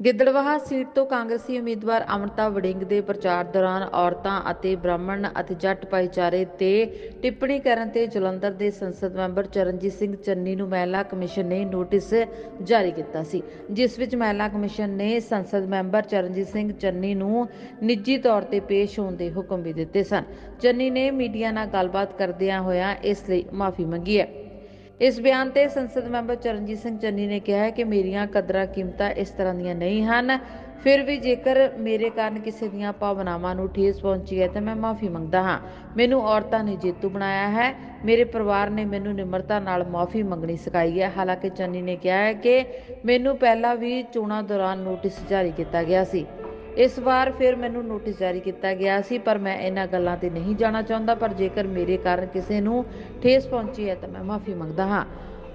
Giddarbaha seat ਤੋਂ ਕਾਂਗਰਸੀ ਉਮੀਦਵਾਰ ਅਮਰਤਾ ਵੜਿੰਗ ਦੇ ਪ੍ਰਚਾਰ ਦੌਰਾਨ ਔਰਤਾਂ ਅਤੇ ਬ੍ਰਾਹਮਣ ਅਤੇ ਜੱਟ ਭਾਈਚਾਰੇ ਤੇ ਟਿੱਪਣੀ ਕਰਨ ਤੇ ਜਲੰਧਰ ਦੇ ਸੰਸਦ ਮੈਂਬਰ ਚਰਨਜੀਤ ਸਿੰਘ ਚੰਨੀ ਨੂੰ ਮਹਿਲਾ ਕਮਿਸ਼ਨ ਨੇ ਨੋਟਿਸ ਜਾਰੀ ਕੀਤਾ ਸੀ, ਜਿਸ ਵਿੱਚ ਮਹਿਲਾ ਕਮਿਸ਼ਨ ਨੇ ਸੰਸਦ ਮੈਂਬਰ ਚਰਨਜੀਤ ਸਿੰਘ ਚੰਨੀ ਨੂੰ ਨਿੱਜੀ ਤੌਰ ਤੇ ਪੇਸ਼ ਹੋਣ ਦੇ ਹੁਕਮ ਵੀ ਦਿੱਤੇ ਸਨ। ਚੰਨੀ ਨੇ ਮੀਡੀਆ ਨਾਲ ਗੱਲਬਾਤ ਕਰਦਿਆਂ ਹੋਇਆਂ ਇਸ ਲਈ ਮਾਫੀ ਮੰਗੀ ਹੈ। ਇਸ ਬਿਆਨ ਤੇ ਸੰਸਦ ਮੈਂਬਰ ਚਰਨਜੀਤ ਸਿੰਘ ਚੰਨੀ ਨੇ ਕਿਹਾ ਹੈ ਕਿ ਮੇਰੀਆਂ ਕਦਰਾਂ ਕੀਮਤਾਂ ਇਸ ਤਰ੍ਹਾਂ ਦੀਆਂ ਨਹੀਂ ਹਨ। ਫਿਰ ਵੀ ਜੇਕਰ ਮੇਰੇ ਕਾਰਨ ਕਿਸੇ ਦੀਆਂ ਭਾਵਨਾਵਾਂ ਨੂੰ ਠੇਸ ਪਹੁੰਚੀ ਹੈ ਤਾਂ ਮੈਂ ਮਾਫੀ ਮੰਗਦਾ ਹਾਂ। ਮੈਨੂੰ ਔਰਤਾਂ ਨੇ ਜੇਤੂ ਬਣਾਇਆ ਹੈ। ਮੇਰੇ ਪਰਿਵਾਰ ਨੇ ਮੈਨੂੰ ਨਿਮਰਤਾ ਨਾਲ ਮਾਫੀ ਮੰਗਣੀ ਸਿਖਾਈ ਹੈ। ਹਾਲਾਂਕਿ ਚੰਨੀ ਨੇ ਕਿਹਾ ਹੈ ਕਿ ਮੈਨੂੰ ਪਹਿਲਾਂ ਵੀ ਚੋਣਾਂ ਦੌਰਾਨ ਨੋਟਿਸ ਜਾਰੀ ਕੀਤਾ ਗਿਆ ਸੀ। ਇਸ ਵਾਰ ਫਿਰ ਮੈਨੂੰ ਨੋਟਿਸ ਜਾਰੀ ਕੀਤਾ ਗਿਆ ਸੀ, ਪਰ ਮੈਂ ਇਹਨਾਂ ਗੱਲਾਂ ਤੇ ਨਹੀਂ ਜਾਣਾ ਚਾਹੁੰਦਾ, ਪਰ ਜੇਕਰ ਮੇਰੇ ਕਾਰਨ ਕਿਸੇ ਨੂੰ ਠੇਸ ਪਹੁੰਚੀ ਹੈ ਤਾਂ ਮੈਂ ਮਾਫੀ ਮੰਗਦਾ ਹਾਂ।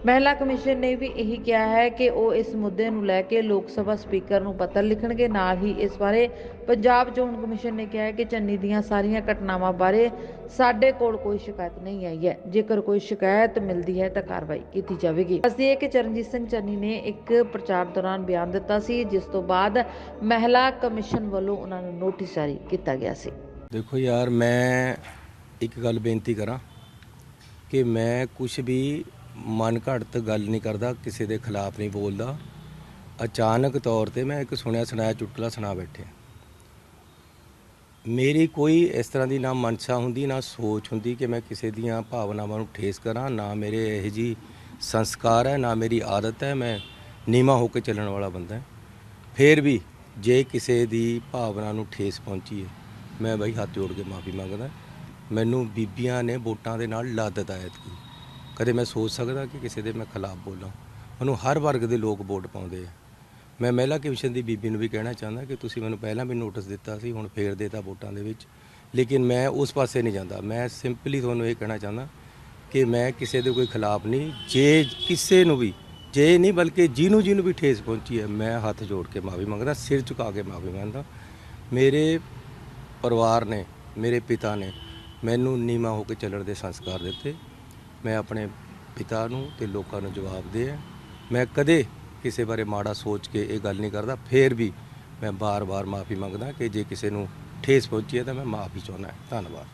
ਮਹਿਲਾ ਕਮਿਸ਼ਨ ਨੇ ਵੀ ਇਹੀ ਕਿਹਾ ਹੈ ਕਿ ਉਹ ਇਸ ਮੁੱਦੇ ਨੂੰ ਲੈ ਕੇ ਲੋਕ ਸਭਾ ਸਪੀਕਰ ਨੂੰ ਪੱਤਰ ਲਿਖਣਗੇ। ਨਾਲ ਹੀ ਇਸ ਬਾਰੇ ਪੰਜਾਬ ਚੋਣ ਕਮਿਸ਼ਨ ਨੇ ਕਿਹਾ ਹੈ ਕਿ ਚੰਨੀ ਦੀਆਂ ਸਾਰੀਆਂ ਘਟਨਾਵਾਂ ਬਾਰੇ ਸਾਡੇ ਕੋਲ ਕੋਈ ਸ਼ਿਕਾਇਤ ਨਹੀਂ ਆਈ ਹੈ। ਜੇਕਰ ਕੋਈ ਸ਼ਿਕਾਇਤ ਮਿਲਦੀ ਹੈ ਤਾਂ ਕਾਰਵਾਈ ਕੀਤੀ ਜਾਵੇਗੀ। ਅਸੀਂ ਇਹ ਕਿ ਚਰਨਜੀਤ ਸਿੰਘ ਚੰਨੀ ਨੇ ਇੱਕ ਪ੍ਰਚਾਰ ਦੌਰਾਨ ਬਿਆਨ ਦਿੱਤਾ ਸੀ, ਜਿਸ ਤੋਂ ਬਾਅਦ ਮਹਿਲਾ ਕਮਿਸ਼ਨ ਵੱਲੋਂ ਉਹਨਾਂ ਨੂੰ ਨੋਟਿਸ ਜਾਰੀ ਕੀਤਾ ਗਿਆ ਸੀ। ਦੇਖੋ ਯਾਰ, ਮੈਂ ਇੱਕ ਗੱਲ ਬੇਨਤੀ ਕਰਾਂ ਕਿ ਮੈਂ ਕੁਝ ਵੀ ਮਨ ਘੜਤ ਗੱਲ ਨਹੀਂ ਕਰਦਾ, ਕਿਸੇ ਦੇ ਖਿਲਾਫ ਨਹੀਂ ਬੋਲਦਾ। ਅਚਾਨਕ ਤੌਰ ਤੇ ਮੈਂ ਇੱਕ ਸੁਣਿਆ ਸੁਣਾਇਆ ਚੁਟਕਲਾ ਸੁਣਾ ਬੈਠਿਆ। ਮੇਰੀ ਕੋਈ ਇਸ ਤਰ੍ਹਾਂ ਦੀ ਨਾ ਮਨਸ਼ਾ ਹੁੰਦੀ, ਨਾ ਸੋਚ ਹੁੰਦੀ ਕਿ ਮੈਂ ਕਿਸੇ ਦੀਆਂ ਭਾਵਨਾਵਾਂ ਨੂੰ ਠੇਸ ਕਰਾਂ, ਨਾ ਮੇਰੇ ਇਹ ਜੀ ਸੰਸਕਾਰ ਹੈ, ਨਾ ਮੇਰੀ ਆਦਤ ਹੈ, ਮੈਂ ਨੀਵਾ ਹੋ ਕੇ ਚੱਲਣ ਵਾਲਾ ਬੰਦਾ ਹਾਂ। ਫੇਰ ਵੀ ਜੇ ਕਿਸੇ ਦੀ ਭਾਵਨਾ ਨੂੰ ਠੇਸ ਪਹੁੰਚੀ ਹੈ, ਮੈਂ ਬਈ ਹੱਥ ਜੋੜ ਕੇ ਮਾਫੀ ਮੰਗਦਾ। ਮੈਨੂੰ ਬੀਬੀਆਂ ਨੇ ਵੋਟਾਂ ਦੇ ਨਾਲ ਲੱਦ ਦਿੱਤਾ ਐਤਕੀ ਕਦੇ ਮੈਂ ਸੋਚ ਸਕਦਾ ਕਿ ਕਿਸੇ ਦੇ ਮੈਂ ਖਿਲਾਫ ਬੋਲਾਂ। ਮੈਨੂੰ ਹਰ ਵਰਗ ਦੇ ਲੋਕ ਵੋਟ ਪਾਉਂਦੇ ਆ। ਮੈਂ ਮਹਿਲਾ ਕਮਿਸ਼ਨ ਦੀ ਬੀਬੀ ਨੂੰ ਵੀ ਕਹਿਣਾ ਚਾਹੁੰਦਾ ਕਿ ਤੁਸੀਂ ਮੈਨੂੰ ਪਹਿਲਾਂ ਵੀ ਨੋਟਿਸ ਦਿੱਤਾ ਸੀ, ਹੁਣ ਫੇਰ ਦੇਤਾ ਵੋਟਾਂ ਦੇ ਵਿੱਚ। ਲੇਕਿਨ ਮੈਂ ਉਸ ਪਾਸੇ ਨਹੀਂ ਜਾਂਦਾ। ਮੈਂ ਸਿੰਪਲੀ ਤੁਹਾਨੂੰ ਇਹ ਕਹਿਣਾ ਚਾਹੁੰਦਾ ਕਿ ਮੈਂ ਕਿਸੇ ਦੇ ਕੋਈ ਖਿਲਾਫ ਨਹੀਂ, ਜੇ ਕਿਸੇ ਨੂੰ ਵੀ, ਜੇ ਨਹੀਂ ਬਲਕਿ ਜਿਹਨੂੰ ਜਿਹਨੂੰ ਵੀ ਠੇਸ ਪਹੁੰਚੀ ਹੈ, ਮੈਂ ਹੱਥ ਜੋੜ ਕੇ ਮਾਫੀ ਮੰਗਦਾ, ਸਿਰ ਝੁਕਾ ਕੇ ਮਾਫੀ ਮੰਗਦਾ। ਮੇਰੇ ਪਰਿਵਾਰ ਨੇ, ਮੇਰੇ ਪਿਤਾ ਨੇ ਮੈਨੂੰ ਨੀਵਾਂ ਹੋ ਕੇ ਚੱਲਣ ਦੇ ਸੰਸਕਾਰ ਦਿੱਤੇ। ਮੈਂ ਆਪਣੇ ਪਿਤਾ ਨੂੰ ਤੇ ਲੋਕਾਂ ਨੂੰ ਜਵਾਬ ਦੇ ਮੈਂ ਕਦੇ ਕਿਸੇ ਬਾਰੇ ਮਾੜਾ ਸੋਚ ਕੇ ਇਹ ਗੱਲ ਨਹੀਂ ਕਰਦਾ, ਫੇਰ ਵੀ ਮੈਂ ਬਾਰ-ਬਾਰ ਮਾਫੀ ਮੰਗਦਾ ਕਿ ਜੇ ਕਿਸੇ ਨੂੰ ਠੇਸ ਪਹੁੰਚੀ ਹੈ ਤਾਂ ਮੈਂ ਮਾਫੀ ਚਾਹੁੰਦਾ ਧੰਨਵਾਦ।